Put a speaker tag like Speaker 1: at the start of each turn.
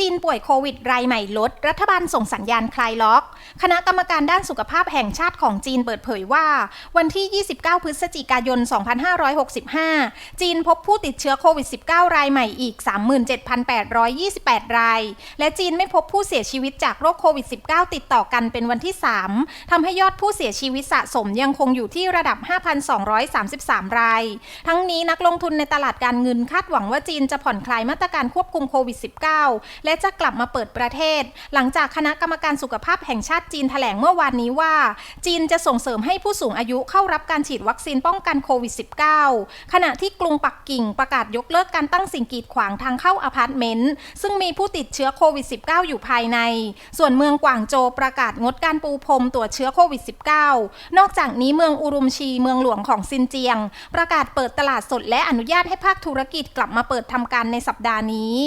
Speaker 1: จีนป่วยโควิดรายใหม่ลด รัฐบาลส่งสัญญาณคลายล็อก คณะกรรมการด้านสุขภาพแห่งชาติของจีนเปิดเผยว่า วันที่ 29 พฤศจิกายน 2565 จีนพบผู้ติดเชื้อโควิด -19 รายใหม่อีก 37,828 ราย และจีนไม่พบผู้เสียชีวิตจากโรคโควิด -19 ติดต่อกันเป็นวันที่ 3ทำให้ยอดผู้เสียชีวิตสะสมยังคงอยู่ที่ระดับ 5,233 ราย ทั้งนี้นักลงทุนในตลาดการเงินคาดหวังว่าจีนจะผ่อนคลายมาตรการควบคุมโควิด -19 และและจะกลับมาเปิดประเทศ หลังจากคณะกรรมการสุขภาพแห่งชาติจีนแถลงเมื่อวานนี้ว่า จีนจะส่งเสริมให้ผู้สูงอายุเข้ารับการฉีดวัคซีนป้องกันโควิด -19 ขณะที่กรุงปักกิ่งประกาศยกเลิกการตั้งสิ่งกีดขวางทางเข้าอพาร์ตเมนต์ซึ่งมีผู้ติดเชื้อโควิด -19 อยู่ภายใน ส่วนเมืองกวางโจประกาศงดการปูพรมตรวจเชื้อโควิด -19 นอกจากนี้เมืองอุรุมชีเมืองหลวงของซินเจียง ประกาศเปิดตลาดสดและอนุญาตให้ภาคธุรกิจกลับมาเปิดทำการในสัปดาห์นี้